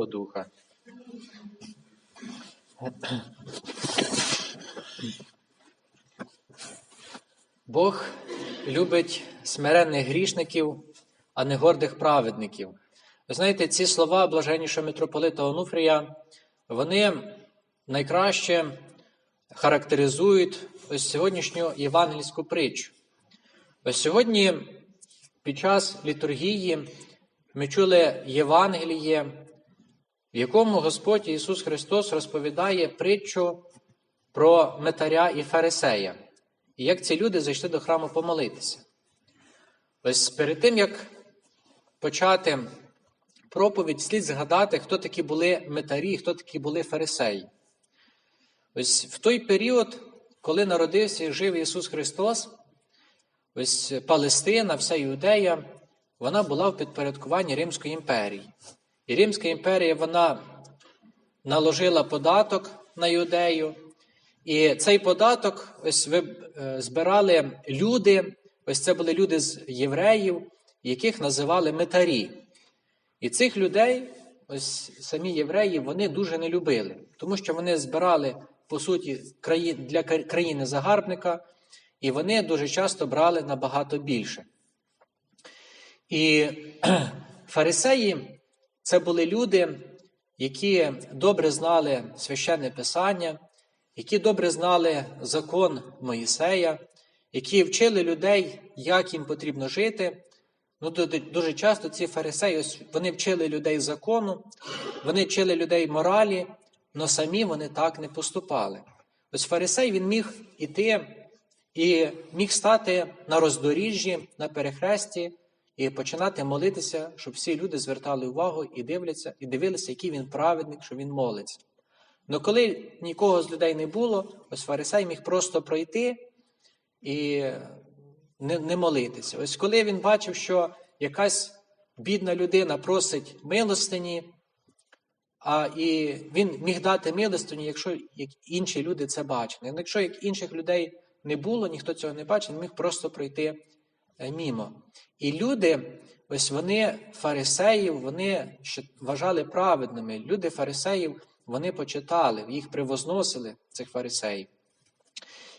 Святого Духа. Бог любить смиренних грішників, а не гордих праведників. Ви знаєте, ці слова блаженнішого митрополита Онуфрія, вони найкраще характеризують ось сьогоднішню євангельську притчу. Ось сьогодні, під час літургії, ми чули Євангеліє, в якому Господь Ісус Христос розповідає притчу про метаря і фарисея, і як ці люди зайшли до храму помолитися. Ось перед тим, як почати проповідь, слід згадати, хто такі були метарі, хто такі були фарисеї. Ось в той період, коли народився і жив Ісус Христос, ось Палестина, вся Іудея, вона була в підпорядкуванні Римської імперії. І Римська імперія вона наложила податок на Іудею. І цей податок ось ви е, збирали люди, ось це були люди з євреїв, яких називали метарі. І цих людей, ось самі євреї, вони дуже не любили, тому що вони збирали, по суті, для країни загарбника, і вони дуже часто брали набагато більше. І фарисеї це були люди, які добре знали священне Писання, які добре знали закон Моїсея, які вчили людей, як їм потрібно жити. Ну, Дуже часто ці фарисеї вони вчили людей закону, вони вчили людей моралі, але самі вони так не поступали. Ось фарисей він міг іти і міг стати на роздоріжжі, на перехресті і починати молитися, щоб всі люди звертали увагу і дивляться, і дивилися, який він праведник, що він молиться. Але коли нікого з людей не було, ось фарисей міг просто пройти і не не молитися. Ось коли він бачив, що якась бідна людина просить милостині, а і він міг дати милостині, якщо як інші люди це бачили. Якщо як інших людей не було, ніхто цього не бачив, він міг просто пройти мімо. І люди, ось вони фарисеїв, вони вважали праведними. Люди фарисеїв вони почитали, їх привозносили, цих фарисеїв.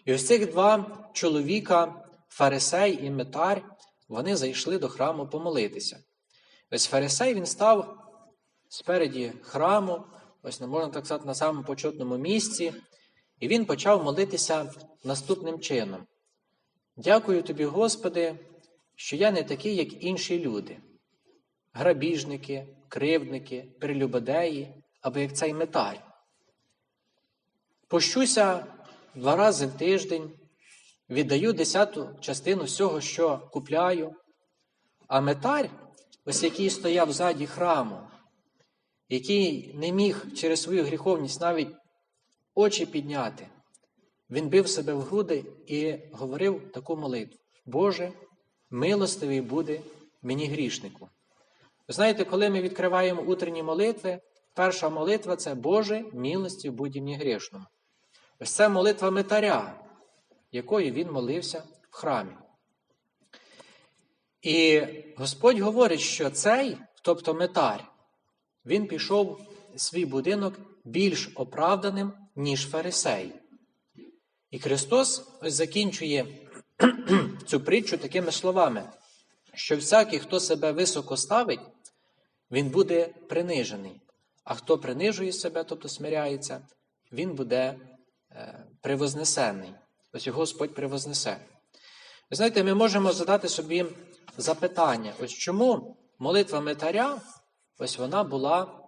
І ось цих два чоловіка, фарисей і метар, вони зайшли до храму помолитися. Ось фарисей він став спереді храму, ось не можна так сказати, на самому почетному місці, і він почав молитися наступним чином. Дякую тобі, Господи, що я не такий, як інші люди, грабіжники, кривдники, прелюбодеї або як цей метар. Пощуся два рази в тиждень, віддаю десяту частину всього, що купляю. А метар, ось який стояв ззаді храму, який не міг через свою гріховність навіть очі підняти, він бив себе в груди і говорив таку молитву: Боже, милостивий буде мені грішнику. Знаєте, коли ми відкриваємо утренні молитви, перша молитва це Боже, милості будь мені грішному. Ось це молитва метаря, якою він молився в храмі. І Господь говорить, що цей, тобто метар, він пішов в свій будинок більш оправданим, ніж фарисей. І Христос ось закінчує цю притчу такими словами, що всякий, хто себе високо ставить, він буде принижений. А хто принижує себе, тобто смиряється, він буде е, привознесений. Ось його Господь привознесе. Ви знаєте, ми можемо задати собі запитання, ось чому молитва Метаря, ось вона була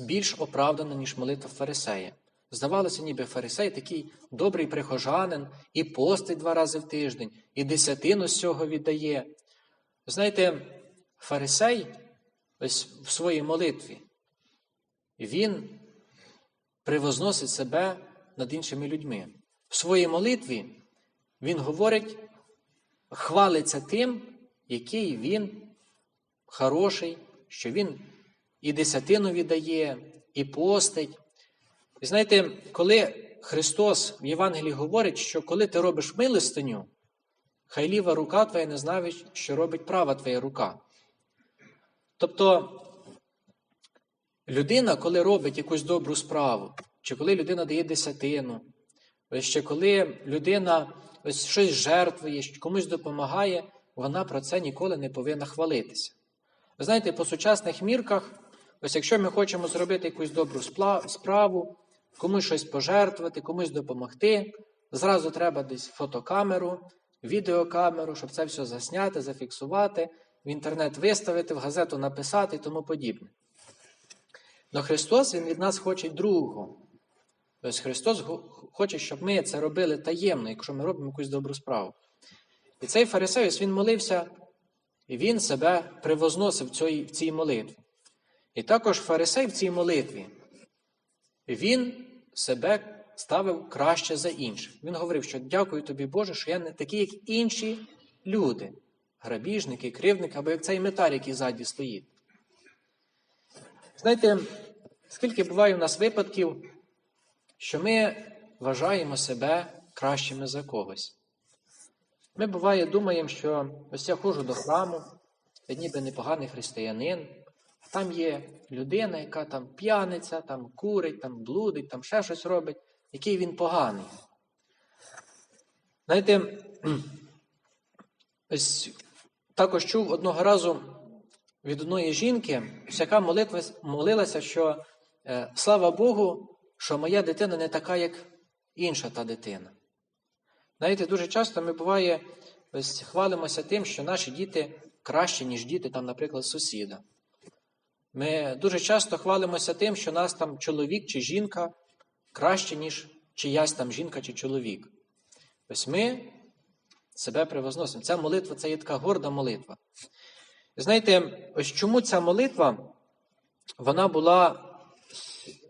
більш оправдана, ніж молитва Фарисея. Здавалося, ніби Фарисей такий добрий прихожанин, і постить два рази в тиждень, і десятину з цього віддає. Знаєте, Фарисей ось в своїй молитві, він привозносить себе над іншими людьми. В своїй молитві він говорить, хвалиться тим, який він хороший, що він і десятину віддає, і постить. І знаєте, коли Христос в Євангелії говорить, що коли ти робиш милостиню, хай ліва рука твоя не знає, що робить права твоя рука. Тобто людина, коли робить якусь добру справу, чи коли людина дає десятину, ще коли людина ось щось жертвує, комусь допомагає, вона про це ніколи не повинна хвалитися. Ви знаєте, по сучасних мірках, ось якщо ми хочемо зробити якусь добру справу, комусь щось пожертвувати, комусь допомогти, зразу треба десь фотокамеру, відеокамеру, щоб це все засняти, зафіксувати, в інтернет виставити, в газету написати і тому подібне. Но Христос Він від нас хоче другого. Тобто Христос хоче, щоб ми це робили таємно, якщо ми робимо якусь добру справу. І цей фарисей, ось він молився, і він себе превозносив в цій молитві. І також фарисей в цій молитві, він себе ставив краще за інших. Він говорив, що дякую тобі, Боже, що я не такий, як інші люди, грабіжники, кривдники, або як цей метар, який ззаді стоїть. Знаєте, скільки буває у нас випадків, що ми вважаємо себе кращими за когось. Ми буває думаємо, що ось я ходжу до храму, я ніби непоганий християнин, а там є людина, яка там п'яниця, там курить, там блудить, там ще щось робить, який він поганий. Знаєте, ось також чув одного разу від одної жінки, яка молилася, що е, слава Богу, що моя дитина не така, як інша та дитина. Знаєте, дуже часто ми буває, ось хвалимося тим, що наші діти кращі, ніж діти, там, наприклад, сусіда. Ми дуже часто хвалимося тим, що нас там чоловік чи жінка краще, ніж чиясь там жінка чи чоловік. Ось ми себе превозносимо. Ця молитва це є така горда молитва. Знаєте, ось чому ця молитва вона була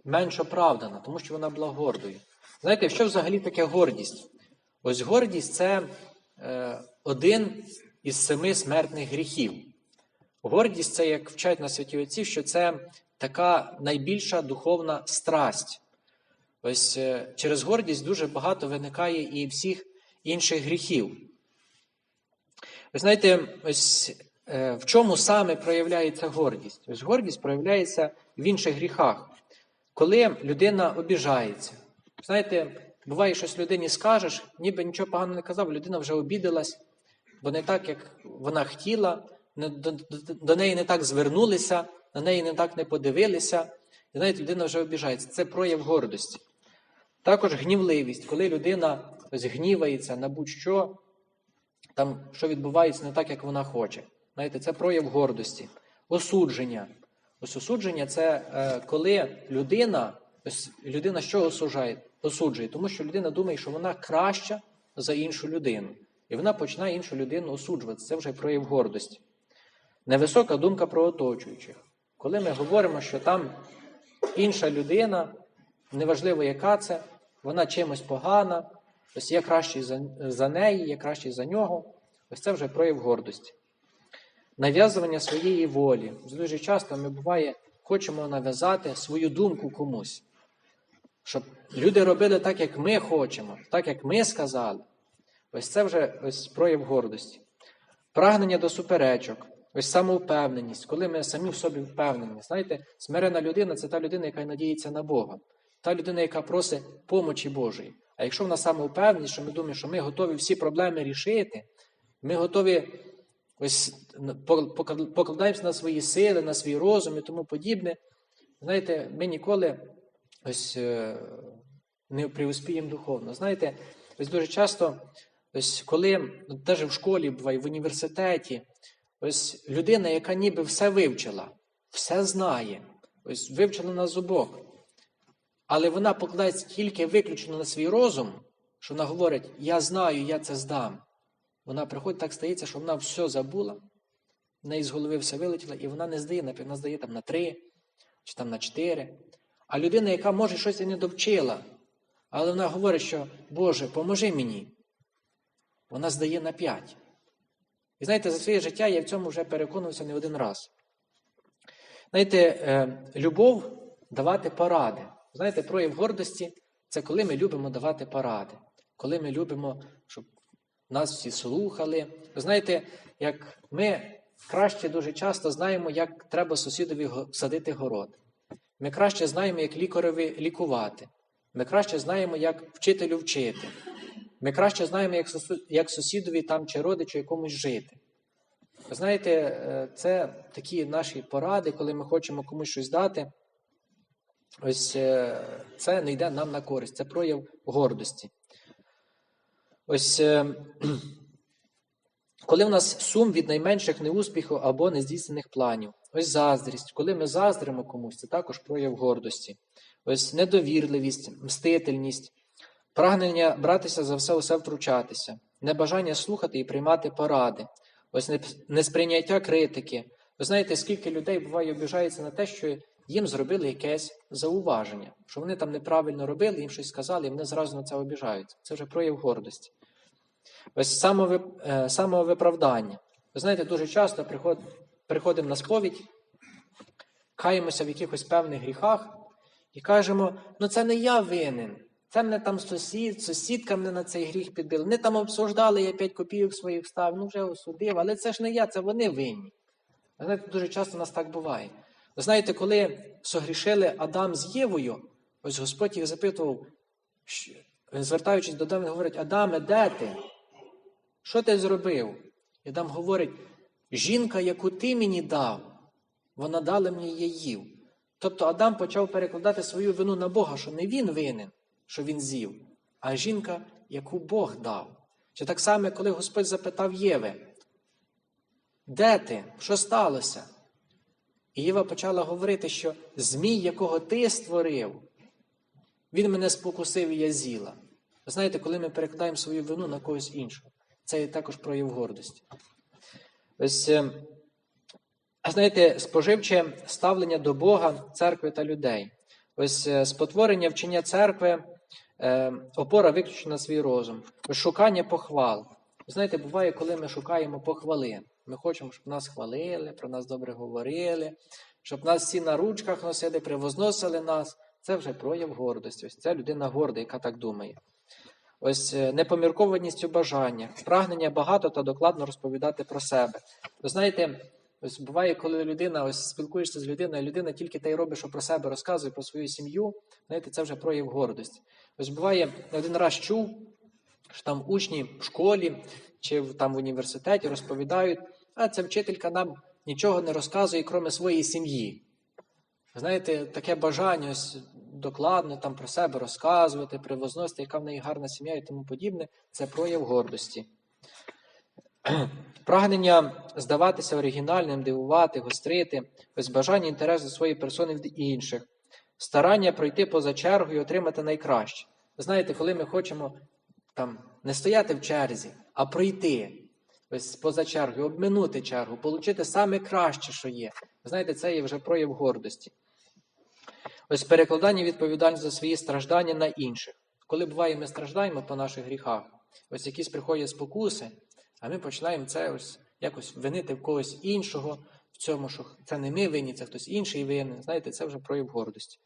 менш оправдана, тому що вона була гордою. Знаєте, що взагалі таке гордість? Ось гордість це е, один із семи смертних гріхів. Гордість це, як вчать на святі отці, що це така найбільша духовна страсть. Ось е, через гордість дуже багато виникає і всіх інших гріхів. Ви знаєте, ось е, в чому саме проявляється гордість? Ось гордість проявляється в інших гріхах, коли людина обіжається. Знаєте, буває, щось людині скажеш, ніби нічого поганого не казав, людина вже обідалась, бо не так, як вона хотіла, до, неї не так звернулися, на неї не так не подивилися. І знаєте, людина вже обіжається. Це прояв гордості. Також гнівливість, коли людина ось гнівається на будь-що, там, що відбувається не так, як вона хоче. Знаєте, це прояв гордості. Осудження. Ось осудження це е, коли людина, ось людина що осуджає? осуджує, тому що людина думає, що вона краща за іншу людину. І вона починає іншу людину осуджувати. Це вже прояв гордості. Невисока думка про оточуючих. Коли ми говоримо, що там інша людина, неважливо, яка це, вона чимось погана, ось я кращий за, за неї, я кращий за нього. Ось це вже прояв гордості. Нав'язування своєї волі. Дуже часто ми буває, хочемо нав'язати свою думку комусь. Щоб люди робили так, як ми хочемо, так, як ми сказали. Ось це вже ось прояв гордості. Прагнення до суперечок, ось самовпевненість, коли ми самі в собі впевнені. Знаєте, смирена людина це та людина, яка надіється на Бога, та людина, яка просить помочі Божої. А якщо вона самовпевненість, що ми думаємо, що ми готові всі проблеми рішити, ми готові ось покладаємося на свої сили, на свій розум і тому подібне. Знаєте, ми ніколи ось е, не приуспіємо духовно. Знаєте, ось дуже часто, ось коли навіть в школі буває, в університеті, ось людина, яка ніби все вивчила, все знає, ось вивчила на зубок, але вона покладається тільки виключно на свій розум, що вона говорить: Я знаю, я це здам. Вона приходить, так стається, що вона все забула, в неї з голови все вилетіло, і вона не здає, наприклад, вона здає там на три чи там на чотири. А людина, яка може щось і не довчила, але вона говорить, що Боже, поможи мені. Вона здає на п'ять. І знаєте, за своє життя я в цьому вже переконався не один раз. Знаєте, е, любов давати поради. Знаєте, прояв гордості це коли ми любимо давати поради, коли ми любимо, щоб нас всі слухали. Ви знаєте, як ми краще дуже часто знаємо, як треба сусідові садити город. Ми краще знаємо, як лікареві лікувати. Ми краще знаємо, як вчителю вчити. Ми краще знаємо, як, сусідові там чи родичу якомусь жити. Ви знаєте, е, це такі наші поради, коли ми хочемо комусь щось дати. Ось е, це не йде нам на користь, це прояв гордості. Ось е, коли в нас сум від найменших неуспіхів або нездійснених планів, ось заздрість, коли ми заздримо комусь, це також прояв гордості, ось недовірливість, мстительність, прагнення братися за все усе втручатися, небажання слухати і приймати поради, ось несприйняття критики. Ви знаєте, скільки людей буває обіжається на те, що їм зробили якесь зауваження, що вони там неправильно робили, їм щось сказали, і вони зразу на це обіжаються. Це вже прояв гордості. Ось самовип- е, самовиправдання. Ви знаєте, дуже часто приход, приходимо на сповідь, каємося в якихось певних гріхах і кажемо: ну це не я винен. Це мене там сусід, сусідка мене на цей гріх підбила. Вони там обсуждали, я 5 копійок своїх став, ну вже осудив, але це ж не я, це вони винні. Знаєте, дуже часто у нас так буває. Ви знаєте, коли согрішили Адам з Євою, ось Господь їх запитував, звертаючись до Адама, він говорить: Адаме, де ти? Що ти зробив? І Адам говорить: жінка, яку ти мені дав, вона дала мені їв. Тобто Адам почав перекладати свою вину на Бога, що не він винен, що він з'їв, а жінка, яку Бог дав. Чи так само, коли Господь запитав Єви, де ти? Що сталося? І Єва почала говорити, що Змій, якого ти створив, він мене спокусив і я з'їла. Знаєте, коли ми перекладаємо свою вину на когось іншого, це також прояв гордості. Ось, е, знаєте, споживче ставлення до Бога, церкви та людей. Ось е, спотворення вчення церкви, е, опора виключно на свій розум, шукання похвал. Ви знаєте, буває, коли ми шукаємо похвали. Ми хочемо, щоб нас хвалили, про нас добре говорили, щоб нас всі на ручках носили, привозносили нас. Це вже прояв гордості. Ось ця людина горда, яка так думає. Ось е, непоміркованість у бажаннях, прагнення багато та докладно розповідати про себе. Ви знаєте, ось буває, коли людина ось спілкуєшся з людиною, людина тільки те й робить, що про себе розказує, про свою сім'ю. Знаєте, це вже прояв гордості. Ось буває, один раз чув, що там учні в школі чи там в університеті розповідають, а ця вчителька нам нічого не розказує, крім своєї сім'ї. Знаєте, таке бажання ось докладно там про себе розказувати, привозносити, яка в неї гарна сім'я і тому подібне, це прояв гордості. Прагнення здаватися оригінальним, дивувати, гострити, ось бажання інтерес до своєї персони в інших, старання пройти поза чергою і отримати найкраще. Ви знаєте, коли ми хочемо там не стояти в черзі, а пройти ось поза чергою, обминути чергу, отримати саме краще, що є. Ви знаєте, це є вже прояв гордості. Ось перекладання відповідальності за свої страждання на інших. Коли буває, ми страждаємо по наших гріхах, ось якісь приходять спокуси, а ми починаємо це ось якось винити в когось іншого в цьому, що це не ми винні, це хтось інший винен. Знаєте, це вже прояв гордості.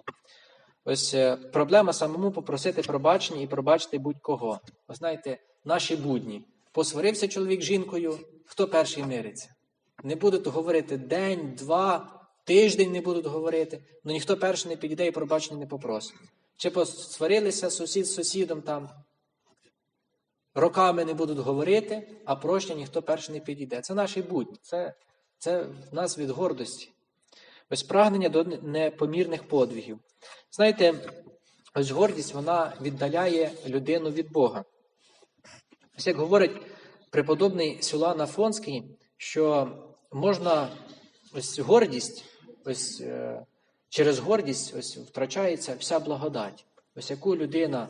Ось е, проблема самому попросити пробачення і пробачити будь-кого. Ви знаєте, наші будні. Посварився чоловік з жінкою, хто перший мириться? Не будуть говорити день, два, тиждень не будуть говорити, але ніхто перший не підійде і пробачення не попросить. Чи посварилися сусід з сусідом там, роками не будуть говорити, а прощення ніхто перший не підійде. Це наші будні, це, це в нас від гордості. Ось прагнення до непомірних подвигів. Знаєте, ось гордість вона віддаляє людину від Бога. Ось як говорить преподобний Сюлан Афонський, що можна ось гордість, ось е, через гордість ось втрачається вся благодать. Ось яку людина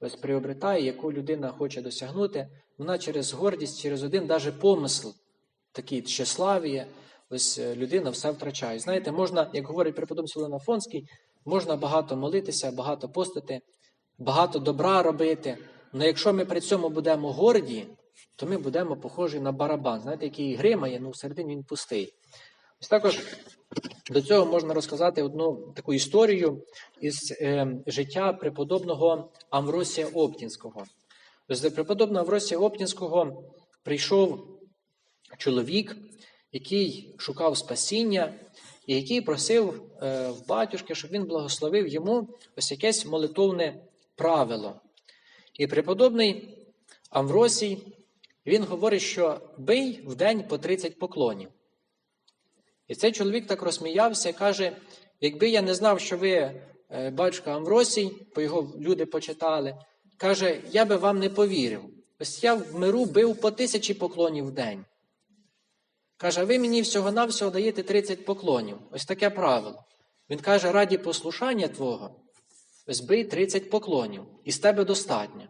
ось приобретає, яку людина хоче досягнути, вона через гордість, через один даже помисл, такий тщеславіє, ось е, людина все втрачає. Знаєте, можна, як говорить преподобний Сюлан Афонський, можна багато молитися, багато постити, багато добра робити. Але якщо ми при цьому будемо горді, то ми будемо похожі на барабан. Знаєте, який гримає, ну всередині він пустий. Ось також до цього можна розказати одну таку історію із е, життя преподобного Амвросія Оптінського. Ось до преподобного Амвросія Оптінського прийшов чоловік, який шукав спасіння, і який просив е, в батюшки, щоб він благословив йому ось якесь молитовне правило. І преподобний Амвросій, він говорить, що бий в день по 30 поклонів. І цей чоловік так розсміявся каже: якби я не знав, що ви е, батюшка Амвросій, бо його люди почитали, каже, я би вам не повірив. Ось я в миру бив по тисячі поклонів в день. Каже, а ви мені всього-навсього даєте 30 поклонів. Ось таке правило. Він каже, раді послушання твого, ось бий 30 поклонів, і з тебе достатньо.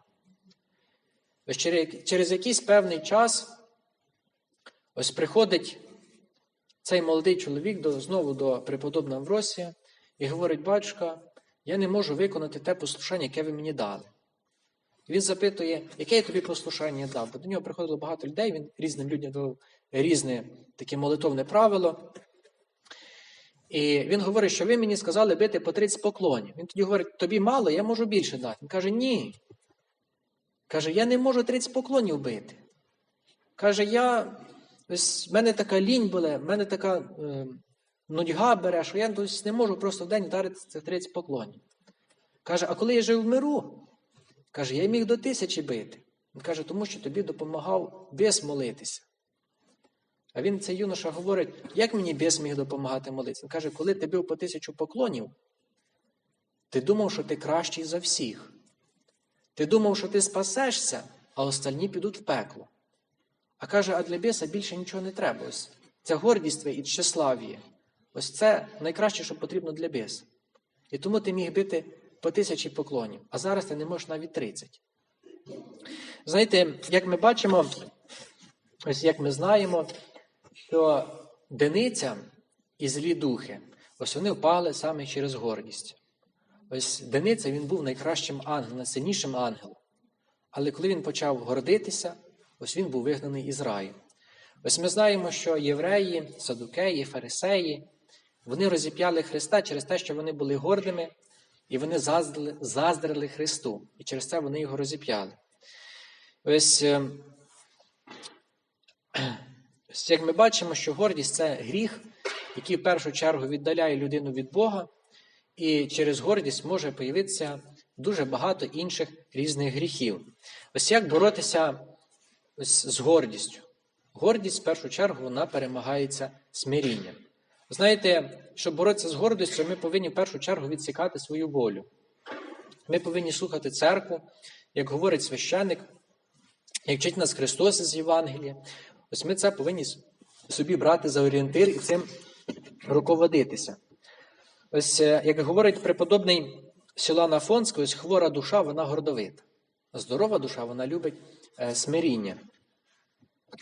Ось через якийсь певний час ось приходить цей молодий чоловік до, знову до преподобного Амвросія і говорить, батюшка, я не можу виконати те послушання, яке ви мені дали. І Він запитує, яке я тобі послушання дав? Бо до нього приходило багато людей, він різним людям дав різне таке молитовне правило. І він говорить, що ви мені сказали бити по 30 поклонів. Він тоді говорить, тобі мало, я можу більше дати. Він каже, ні. Каже, я не можу 30 поклонів бити. Каже, я, ось в мене така лінь була, в мене така е, нудьга бере, що я не можу просто в день вдарити цих 30 поклонів. Каже, а коли я жив в миру, каже, я міг до тисячі бити. Він каже, тому що тобі допомагав бес молитися. А він, цей юноша, говорить, як мені бес міг допомагати молитися? Він каже, коли ти бив по тисячу поклонів, ти думав, що ти кращий за всіх. Ти думав, що ти спасешся, а остальні підуть в пекло. А каже, а для біса більше нічого не треба. Ось ця гордість твоя і тщеславіє. Ось це найкраще, що потрібно для біса. І тому ти міг бити по тисячі поклонів, а зараз ти не можеш навіть 30. Знаєте, як ми бачимо, ось як ми знаємо, що Дениця і злі духи, ось вони впали саме через гордість. Ось Дениця він був найкращим ангелом, найсильнішим ангелом. Але коли він почав гордитися, ось він був вигнаний із раю. Ось ми знаємо, що євреї, садукеї, фарисеї, вони розіп'яли Христа через те, що вони були гордими, і вони заздрили, заздрили Христу. І через це вони його розіп'яли. Ось, е, ось як ми бачимо, що гордість це гріх, який в першу чергу віддаляє людину від Бога. І через гордість може появитися дуже багато інших різних гріхів. Ось як боротися ось з гордістю? Гордість, в першу чергу, вона перемагається смирінням. Знаєте, щоб боротися з гордістю, ми повинні в першу чергу відсікати свою волю. Ми повинні слухати церкву, як говорить священник, як вчить нас Христос із Євангелія. Ось ми це повинні собі брати за орієнтир і цим руководитися. Ось, е, як говорить преподобний Сілан Афонський, ось хвора душа, вона гордовита. Здорова душа, вона любить смиріння.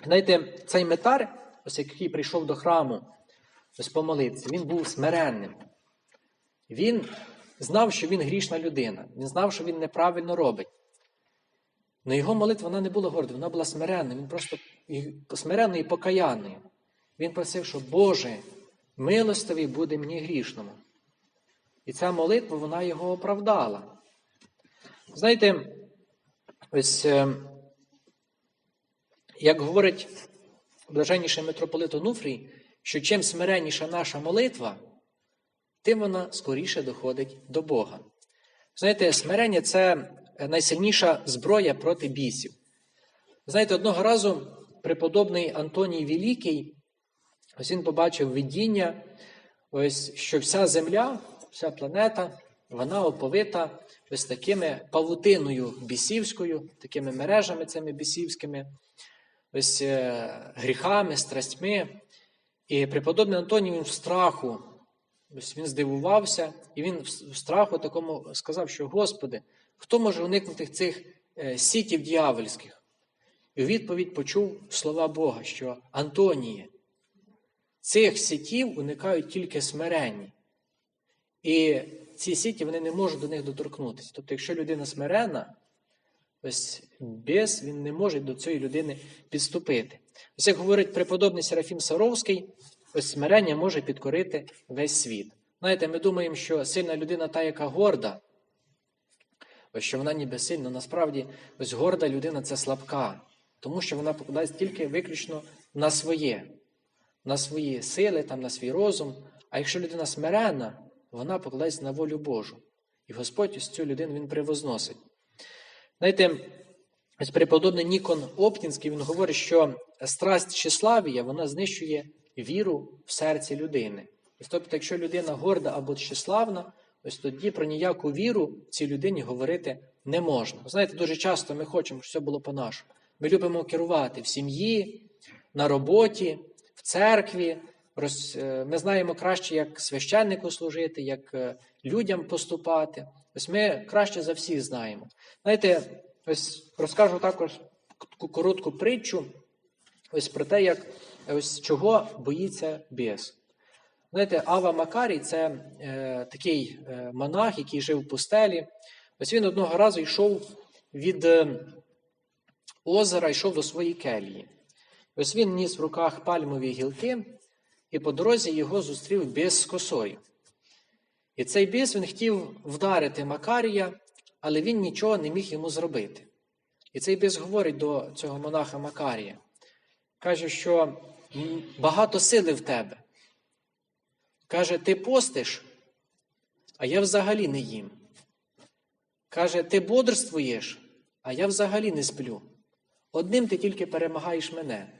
Знаєте, цей метар, ось який прийшов до храму ось помолитися, він був смиренним. Він знав, що він грішна людина, він знав, що він неправильно робить. Но його молитва вона не була гордою, вона була смиренною, він просто смиренною і покаянною. Він просив, що Боже, милостивий буде мені грішному. І ця молитва вона його оправдала. Знаєте, ось, е, як говорить блаженніший митрополит Онуфрій, що чим смиренніша наша молитва, тим вона скоріше доходить до Бога. Знаєте, смирення це найсильніша зброя проти бісів. Знаєте, одного разу преподобний Антоній Великий, ось він побачив видіння, ось, що вся земля вся планета, вона оповита ось такими павутиною бісівською, такими мережами цими бісівськими, ось е, гріхами, страстьми. І преподобний Антоній він в страху, ось він здивувався, і він в страху такому сказав, що Господи, хто може уникнути цих е, сітів дьявольських? І у відповідь почув слова Бога, що Антоніє, цих сітів уникають тільки смиренні. І ці сіті вони не можуть до них доторкнутися. Тобто, якщо людина смирена, ось без він не може до цієї людини підступити. Ось як говорить преподобний Серафім Саровський, ось смирення може підкорити весь світ. Знаєте, ми думаємо, що сильна людина та, яка горда, ось що вона ніби сильна. Насправді, ось горда людина це слабка, тому що вона покладається тільки виключно на своє, на свої сили, там, на свій розум. А якщо людина смиренна, вона покладається на волю Божу. І Господь ось цю людину він привозносить. Знаєте, ось преподобний Нікон Оптінський він говорить, що страсть тщеславія вона знищує віру в серці людини. Ось Тобто, якщо людина горда або тщеславна, ось тоді про ніяку віру цій людині говорити не можна. Знаєте, дуже часто ми хочемо, щоб все було по-нашому. Ми любимо керувати в сім'ї, на роботі, в церкві. Е, Ми знаємо краще, як священнику служити, як е, людям поступати. Ось ми краще за всіх знаємо. Знаєте, ось розкажу також таку коротку притчу ось про те, як ось чого боїться біс. Знаєте, Ава Макарій це е, такий е, монах, який жив в пустелі. Ось він одного разу йшов від е, озера, йшов до своєї келії. Ось він ніс в руках пальмові гілки, і по дорозі його зустрів біс з косою. І цей біс він хотів вдарити Макарія, але він нічого не міг йому зробити. І цей біс говорить до цього монаха Макарія. Каже, що багато сили в тебе. Каже, ти постиш, а я взагалі не їм. Каже, ти бодрствуєш, а я взагалі не сплю. Одним ти тільки перемагаєш мене.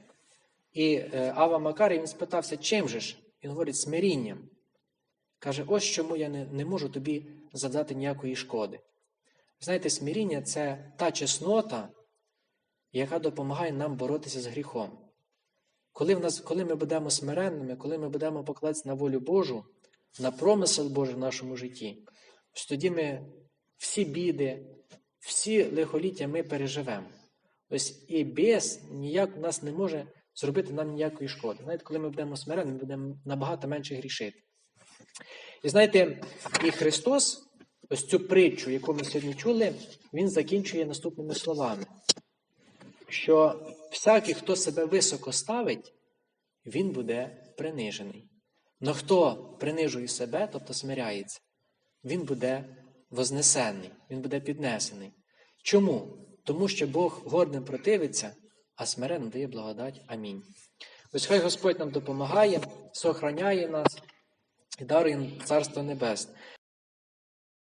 І е, Ава Макарій він спитався, чим же ж? Він говорить, смирінням. Каже, ось чому я не, не можу тобі задати ніякої шкоди. Знаєте, смиріння це та чеснота, яка допомагає нам боротися з гріхом. Коли, в нас, коли ми будемо смиренними, коли ми будемо покладатися на волю Божу, на промисел Божий в нашому житті, тоді ми всі біди, всі лихоліття ми переживемо. Ось і біс ніяк у нас не може зробити нам ніякої шкоди. Знаєте, коли ми будемо смиренними, ми будемо набагато менше грішити. І знаєте, і Христос, ось цю притчу, яку ми сьогодні чули, Він закінчує наступними словами, що всякий, хто себе високо ставить, він буде принижений. Но хто принижує себе, тобто смиряється, він буде вознесений, він буде піднесений. Чому? Тому що Бог гордим противиться, а смиренним дає благодать. Амінь. Ось хай Господь нам допомагає, сохраняє нас і дарує їм Царство Небесне.